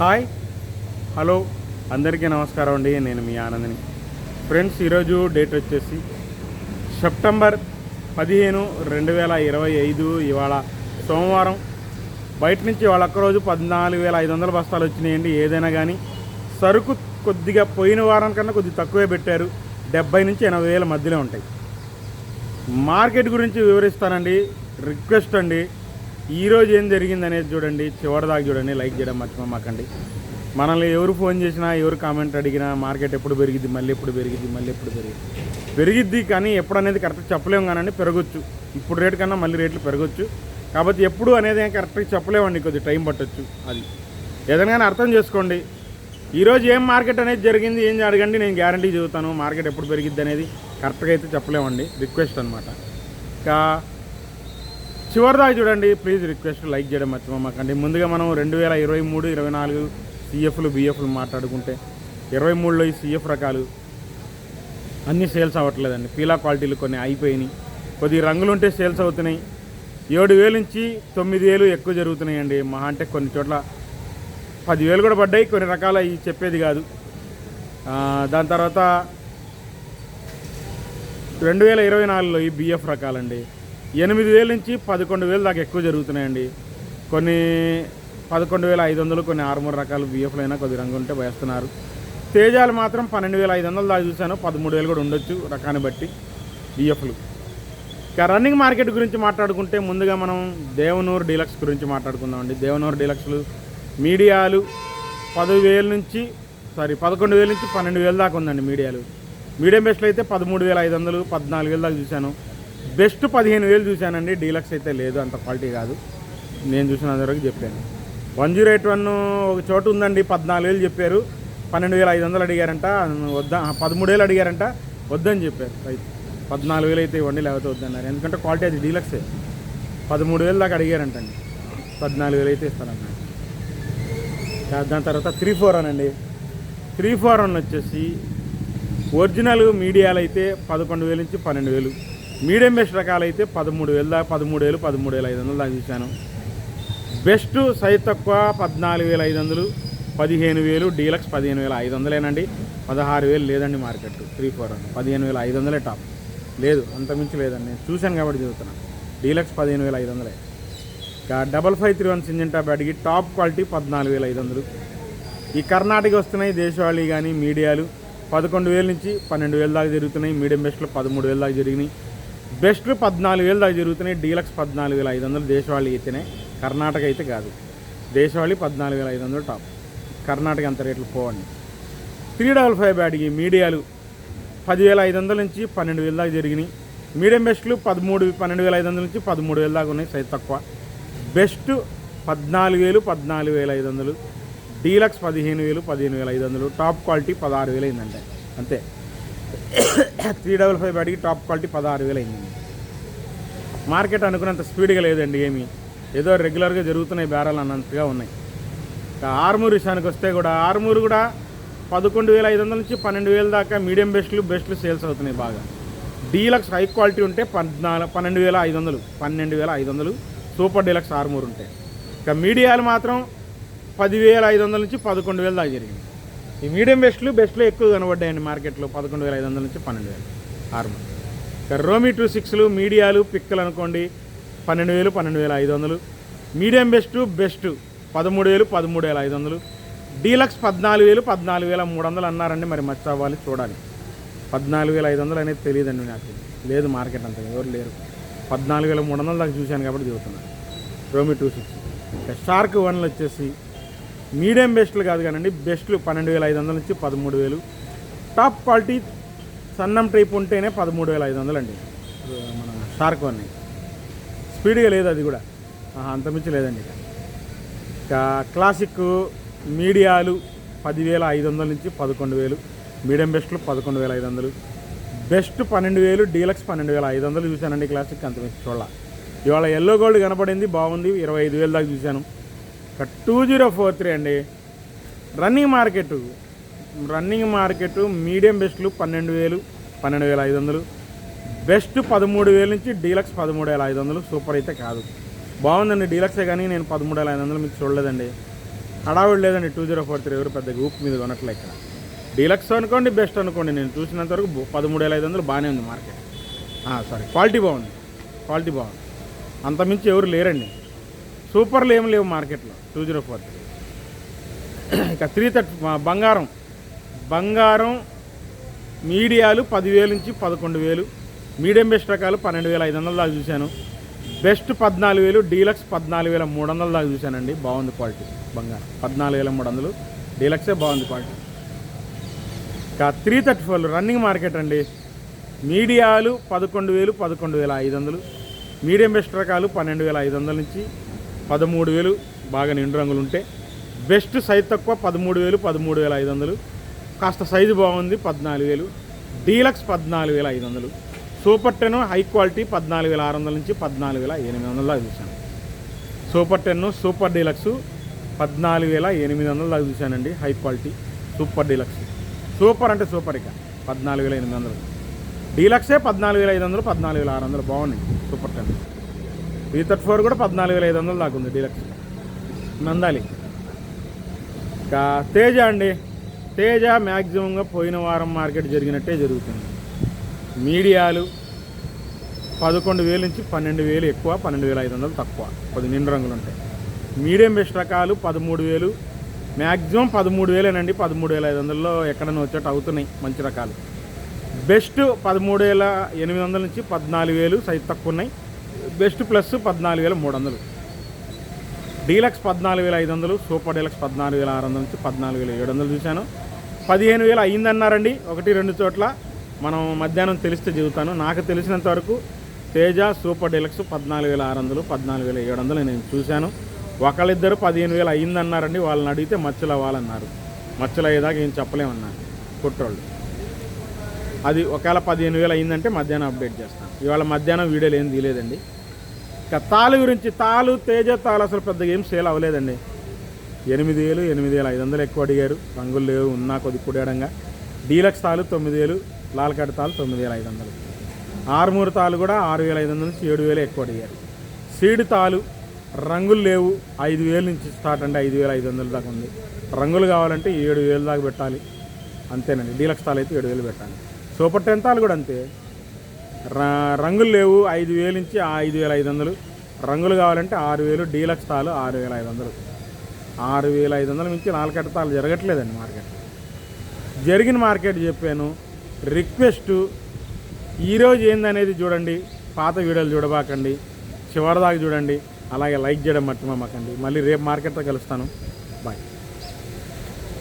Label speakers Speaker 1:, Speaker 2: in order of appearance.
Speaker 1: Hi. Hello. అందరికీ నమస్కారం అండి. నేను మీ ఆనందని. ఫ్రెండ్స్ ఈరోజు డేట్ వచ్చేసి సెప్టెంబర్ పదిహేను రెండు వేల ఇరవై ఐదు ఇవాళ సోమవారం. బయట నుంచి వాళ్ళ ఒక్కరోజు పద్నాలుగు వేల ఐదు వందల బస్తాలు వచ్చినాయండి. ఏదైనా కానీ సరుకు కొద్దిగా పోయిన వారం కన్నా కొద్దిగా తక్కువే పెట్టారు. డెబ్బై నుంచి ఎనభై వేల మధ్యలో ఉంటాయి. మార్కెట్ గురించి వివరిస్తానండి. రిక్వెస్ట్ అండి. ఈరోజు ఏం జరిగింది అనేది చూడండి చివరిదాకా చూడండి లైక్ చేయడం మర్చిపోమాకండి మనల్ని ఎవరు ఫోన్ చేసినా ఎవరు కామెంట్ అడిగినా మార్కెట్ ఎప్పుడు పెరిగిద్ది మళ్ళీ ఎప్పుడు పెరిగిద్ది మళ్ళీ ఎప్పుడు పెరిగిద్ది. పెరిగిద్ది కానీ ఎప్పుడు అనేది కరెక్ట్గా చెప్పలేము కానీ పెరగచ్చు. ఇప్పుడు రేటు కన్నా మళ్ళీ రేట్లు పెరగచ్చు. కాబట్టి ఎప్పుడు అనేది కరెక్ట్గా చెప్పలేమండి కొద్ది టైం పట్టొచ్చు అది. ఏదైనా అర్థం చేసుకోండి. ఈరోజు ఏం మార్కెట్ అనేది జరిగింది ఏం అడగండి నేను గ్యారంటీ చెబుతాను. మార్కెట్ ఎప్పుడు పెరిగిద్ది అనేది కరెక్ట్గా అయితే చెప్పలేమండి. రిక్వెస్ట్ అనమాట ఇంకా చివరిదాకా చూడండి. ప్లీజ్ రిక్వెస్ట్ లైక్ చేయడం మర్చిపోమాకండి. ముందుగా మనం రెండు వేల ఇరవై మూడు ఇరవై నాలుగు సిఎఫ్లు బిఎఫ్లు మాట్లాడుకుంటే ఇరవై మూడులో ఈ సిఎఫ్ రకాలు అన్నీ సేల్స్ అవ్వట్లేదండి. పీలా క్వాలిటీలు కొన్ని అయిపోయినాయి. కొద్ది రంగులుంటే సేల్స్ అవుతున్నాయి. ఏడు వేలు నుంచి తొమ్మిది వేలు ఎక్కువ జరుగుతున్నాయండి. మహా అంటే కొన్ని చోట్ల పదివేలు కూడా పడ్డాయి. కొన్ని రకాల ఈ చెప్పేది కాదు. దాని తర్వాత రెండు వేల ఇరవై నాలుగులో ఈ బిఎఫ్ రకాలండి. ఎనిమిది వేల నుంచి పదకొండు వేలు దాకా ఎక్కువ జరుగుతున్నాయండి. కొన్ని పదకొండు వేల ఐదు వందలు కొన్ని ఆరు మూడు రకాలు బిఎఫ్లు అయినా కొద్ది రంగు ఉంటే వేస్తున్నారు. తేజాలు మాత్రం పన్నెండు వేల ఐదు వందలు దాకా చూశాను. పదమూడు వేలు కూడా ఉండొచ్చు రకాన్ని బట్టి బిఎఫ్లు ఇక రన్నింగ్ మార్కెట్ గురించి మాట్లాడుకుంటే ముందుగా మనం దేవనూరు డీలక్స్ గురించి మాట్లాడుకుందామండి. దేవనూరు డీలక్స్లు మీడియాలు పదివేల నుంచి సారీ పదకొండు వేల నుంచి పన్నెండు వేల దాకా ఉందండి మీడియాలు. మీడియం బెస్ట్లు అయితే పదమూడు వేల ఐదు వందలు పద్నాలుగు వేల దాకా చూశాను. బెస్ట్ పదిహేను వేలు చూశానండి. డీలక్స్ అయితే లేదు అంత క్వాలిటీ కాదు. నేను చూసిన చెప్పాను. వన్ జీరో ఎయిట్ వన్ ఒక చోటు ఉందండి పద్నాలుగు వేలు చెప్పారు. పన్నెండు వేల ఐదు వందలు అడిగారంట. వద్దా పదమూడు వేలు అడిగారంట. వద్దని చెప్పారు. రైతు పద్నాలుగు వేలు అయితే ఇవ్వండి లేకపోతే వద్దన్నారు. ఎందుకంటే క్వాలిటీ అది డీలక్సే. పదమూడు వేలు దాకా అడిగారంటండి. పద్నాలుగు వేలు అయితే ఇస్తానన్నారు. దాని తర్వాత త్రీ ఫోర్ వన్ అండి. త్రీ ఫోర్ వన్ వచ్చేసి ఒరిజినల్ మీడియాలు అయితే పదకొండు వేలు నుంచి పన్నెండు వేలు. మీడియం బెస్ట్ రకాలైతే పదమూడు వేలు దాకా పదమూడు వేలు పదమూడు వేల ఐదు వందలు దాకా చూశాను. బెస్ట్ సైజ్ తక్కువ పద్నాలుగు వేల ఐదు వందలు పదిహేను వేలు డీలక్స్ పదిహేను వేల ఐదు వందలేనండి. పదహారు వేలు లేదండి మార్కెట్ త్రీ ఫోర్ పదిహేను వేల ఐదు వందలే టాప్. లేదు అంతమించి లేదండి. నేను చూశాను కాబట్టి చదువుతున్నాను డీలక్స్ పదిహేను వేల ఐదు వందలే. ఇంకా డబల్ ఫైవ్ త్రీ వన్ సింజన్ టాప్ అడిగి టాప్ క్వాలిటీ పద్నాలుగు వేల ఐదు వందలు. ఈ కర్ణాటక వస్తున్నాయి దేశవాళీ కానీ మీడియాలు. పదకొండు వేల నుంచి పన్నెండు వేల దాకా జరుగుతున్నాయి. మీడియం బెస్ట్లో పదమూడు వేల దాకా జరిగినాయి. బెస్ట్ పద్నాలుగు వేలు దాకా జరుగుతున్నాయి. డీలక్స్ పద్నాలుగు వేల ఐదు వందలు దేశవాళీ అయితేనే కర్ణాటక అయితే కాదు. దేశవాళీ పద్నాలుగు వేల ఐదు వందలు టాప్. కర్ణాటక అంత రేట్లు పోవండి. త్రీ డబల్ ఫైవ్ బ్యాడ్కి మీడియాలు పదివేల ఐదు వందల నుంచి పన్నెండు వేల దాకా జరిగినాయి. మీడియం బెస్ట్లు పదమూడు పన్నెండు వేల ఐదు వందల నుంచి పదమూడు వేల దాకా ఉన్నాయి. సైజ్ తక్కువ. బెస్ట్ పద్నాలుగు వేలు పద్నాలుగు వేల ఐదు వందలు. డీలక్స్ పదిహేను వేలు పదిహేను వేల ఐదు వందలు. టాప్ క్వాలిటీ పదహారు వేలు అయిందంటే. అంతే. త్రీ డబల్ ఫైవ్ అడిగి టాప్ క్వాలిటీ పదహారు వేలు అయింది. మార్కెట్ అనుకున్నంత స్పీడ్గా లేదండి ఏమి. ఏదో రెగ్యులర్గా జరుగుతున్నాయి బేరాలు అన్నంతగా ఉన్నాయి. ఆర్మూర్ విషయానికి వస్తే కూడా ఆర్మూర్ కూడా పదకొండు వేల ఐదు వందల నుంచి పన్నెండు వేల దాకా మీడియం బెస్ట్లు బెస్ట్లు సేల్స్ అవుతున్నాయి బాగా. డీలక్స్ హై క్వాలిటీ ఉంటే పద్నాలుగు పన్నెండు వేల ఐదు వందలు పన్నెండు వేల ఐదు వందలు సూపర్ డీలక్స్ ఆర్మూర్ ఉంటాయి ఇక మీడియాలు మాత్రం పదివేల ఐదు వందల నుంచి పదకొండు వేల దాకా జరిగింది. ఈ మీడియం బెస్ట్లు బెస్ట్లో ఎక్కువ కనబడ్డాయండి మార్కెట్లో పదకొండు వేల ఐదు వందల నుంచి పన్నెండు వేలు. ఆర్మూర్ ఇక రోమి టూ సిక్స్లు మీడియాలు పిక్కలు అనుకోండి పన్నెండు వేలు పన్నెండు వేల ఐదు వందలు. మీడియం బెస్ట్ బెస్ట్ పదమూడు వేలు పదమూడు వేల ఐదు వందలు. డీలక్స్ పద్నాలుగు వేలు పద్నాలుగు వేల మూడు వందలు అన్నారండి మరి మచ్చ అవ్వాలి చూడాలి. పద్నాలుగు వేల ఐదు వందలు అనేది తెలియదండి నాకు. లేదు మార్కెట్ అంత ఎవరు లేరు. పద్నాలుగు వేల మూడు వందలు దాకా చూశాను కాబట్టి చెబుతున్నాను రోమి టూ సిక్స్ స్టార్క్ షార్క్ వన్లు వచ్చేసి మీడియం బెస్ట్లు కాదు కానండి బెస్ట్లు పన్నెండు వేల ఐదు వందల నుంచి పదమూడు వేలు. టాప్ క్వాలిటీ సన్నం టైప్ ఉంటేనే పదమూడు వేల ఐదు వందలు అండి. మన షార్క్ వన్ స్పీడ్గా లేదు అది కూడా. అంతమించి లేదండి ఇక. క్లాసిక్ మీడియాలు పదివేల ఐదు వందల నుంచి పదకొండు వేలు. మీడియం బెస్ట్లు పదకొండు వేల ఐదు వందలు. బెస్ట్ పన్నెండు వేలు డీలక్స్ పన్నెండు వేల ఐదు వందలు చూశానండి క్లాసిక్ అంతమించి చూడాల. ఇవాళ ఎల్లో గోల్డ్ కనపడింది బాగుంది. ఇరవై ఐదు వేలు దాకా చూశాను. టూ జీరో ఫోర్ త్రీ అండి. Running market. Running market medium బెస్ట్లు పన్నెండు వేలు పన్నెండు వేల ఐదు వందలు. బెస్ట్ పదమూడు వేల నుంచి డీలక్స్ పదమూడు వేల ఐదు వందలు. సూపర్ అయితే కాదు. బాగుందండి డీలక్సే కానీ నేను పదమూడు వేల ఐదు వందలు మీకు చూడలేదండి. హడావుడు లేదండి టూ జీరో ఫోర్ త్రీ ఎవరు పెద్ద గ్రూప్ మీద కొనట్లే ఇక్కడ. డీలక్స్ అనుకోండి బెస్ట్ అనుకోండి. నేను చూసినంత వరకు పదమూడు వేల ఐదు వందలు బాగానే ఉంది మార్కెట్. సారీ క్వాలిటీ బాగుంది. క్వాలిటీ బాగుంది. అంతమించి ఎవరు లేరండి. సూపర్లు ఏం లేవు మార్కెట్లో టూ జీరో ఫోర్. త్రీ ఇక త్రీ థర్టీ బంగారం బంగారం మీడియాలు పదివేలు నుంచి పదకొండు వేలు మీడియం బెస్ట్ రకాలు పన్నెండు వేల ఐదు వందల దాకా చూశాను. బెస్ట్ పద్నాలుగు వేలు డీలక్స్ పద్నాలుగు వేల మూడు వందల దాకా చూశానండి బాగుంది క్వాలిటీ బంగారం. పద్నాలుగు వేల మూడు వందలు డీలక్సే బాగుంది క్వాలిటీ. ఇక three thirty four running market అండి. మీడియాలు పదకొండు వేలు పదకొండు వేల ఐదు వందలు మీడియం బెస్ట్ రకాలు పన్నెండు వేల ఐదు వందల నుంచి పదమూడు వేలు బాగా నిండు రంగులు ఉంటే బెస్ట్ సైజ్ తక్కువ పదమూడు వేలు పదమూడు వేల ఐదు వందలు. కాస్త సైజు బాగుంది పద్నాలుగు వేలు. డీలక్స్ పద్నాలుగు వేల ఐదు వందలు. సూపర్ టెన్ హై క్వాలిటీ పద్నాలుగు వేల ఆరు వందల నుంచి పద్నాలుగు వేల ఎనిమిది వందల దాకా చూశాను. సూపర్ టెన్ సూపర్ డీలక్స్ పద్నాలుగు వేల ఎనిమిది వందల దాకా చూశానండి high quality super deluxe. Super అంటే సూపర్ ఇక పద్నాలుగు వేల ఎనిమిది వందలు. డీలక్సే పద్నాలుగు వేల ఐదు వందలు పద్నాలుగు వేల ఆరు వందలు. బాగున్నాయి super ten. V thirty four కూడా పద్నాలుగు వేల ఐదు వందలు దాకా ఉంది డీలక్స్ నందాలి. ఇంకా తేజ అండి. తేజ మ్యాక్సిమంగా పోయిన వారం మార్కెట్ జరిగినట్టే జరుగుతుంది. మీడియాలు పదకొండు వేలు నుంచి పన్నెండు వేలు ఎక్కువ పన్నెండు వేల ఐదు వందలు తక్కువ. కొద్ది నిండు రంగులు ఉంటాయి. మీడియం బెస్ట్ రకాలు పదమూడు వేలు. మ్యాక్సిమం పదమూడు వేలేనండి. పదమూడు వేల ఐదు వందల్లో ఎక్కడైనా వచ్చేట్టు అవుతున్నాయి మంచి రకాలు. బెస్ట్ పదమూడు వేల ఎనిమిది వందల నుంచి పద్నాలుగు వేలు సైజ్ తక్కువ ఉన్నాయి. బెస్ట్ ప్లస్ పద్నాలుగు వేల మూడు వందలు. డీలక్స్ పద్నాలుగు వేల ఐదు వందలు సూపర్ డీలక్స్ పద్నాలుగు వేల ఆరు వందల నుంచి పద్నాలుగు వేల ఏడు వందలు చూశాను. పదిహేను వేలు అయ్యిందన్నారండి ఒకటి రెండు చోట్ల మనం మధ్యాహ్నం తెలిస్తే చెబుతాను. నాకు తెలిసినంత వరకు తేజ సూపర్ డీలక్స్ పద్నాలుగు వేల ఆరు వందలు పద్నాలుగు వేల ఏడు వందలు నేను చూశాను. ఒకళ్ళిద్దరు పదిహేను వేలు అయ్యిందన్నారండి వాళ్ళని అడిగితే మచ్చలు అవ్వాలన్నారు. మచ్చలు అయ్యేదాకా ఏం చెప్పలేమన్నారు. కుట్రోళ్ళు అది ఒకవేళ పదిహేను వేలు అయిందంటే మధ్యాహ్నం అప్డేట్ చేస్తాను ఇవాళ మధ్యాహ్నం వీడియోలు ఏం తీయలేదండి. ఇక తాలు గురించి తాలు తేజ తాలు అసలు పెద్దగా ఏం సేల్ అవ్వలేదండి. ఎనిమిది వేలు ఎనిమిది వేలు ఐదు వందలు ఎక్కువ అడిగారు. రంగులు లేవు ఉన్నా కొద్ది కుడేడంగా డీలక్స్ తాలు తొమ్మిది వేలు లాల్కట్ తాలు తొమ్మిది వేల ఐదు వందలు. ఆరుమూరు తాలు కూడా ఆరు వేల ఐదు వందల నుంచి ఏడు వేలు ఎక్కువ అడిగారు. సీడ్ తాలు రంగులు లేవు ఐదు వేల నుంచి స్టార్ట్ అండి ఐదు వేల ఐదు వందల దాకా ఉంది. రంగులు కావాలంటే ఏడు వేలు దాకా పెట్టాలి. అంతేనండి డీలక్స్ తాలు అయితే ఏడు వేలు పెట్టాలి. సూపర్ టెంతాలు తాలు కూడా అంతే. ర- రంగులు లేవు. ఐదు వేలు నుంచి ఐదు వేల ఐదు వందలు. రంగులు కావాలంటే ఆరు వేలు డీలక్స్ తాలు ఆరు వేల ఐదు వందలు. ఆరు వేల ఐదు వందల నుంచి నాలుగట తాలు జరగట్లేదండి మార్కెట్. జరిగిన మార్కెట్ చెప్పాను. రిక్వెస్ట్. ఈరోజు ఏందనేది చూడండి. పాత వీడియోలు చూడబాకండి. చివరిదాకా చూడండి. అలాగే లైక్ చేయడం మట్టి మమ్మకండి మళ్ళీ రేపు మార్కెట్తో కలుస్తాను. బాయ్.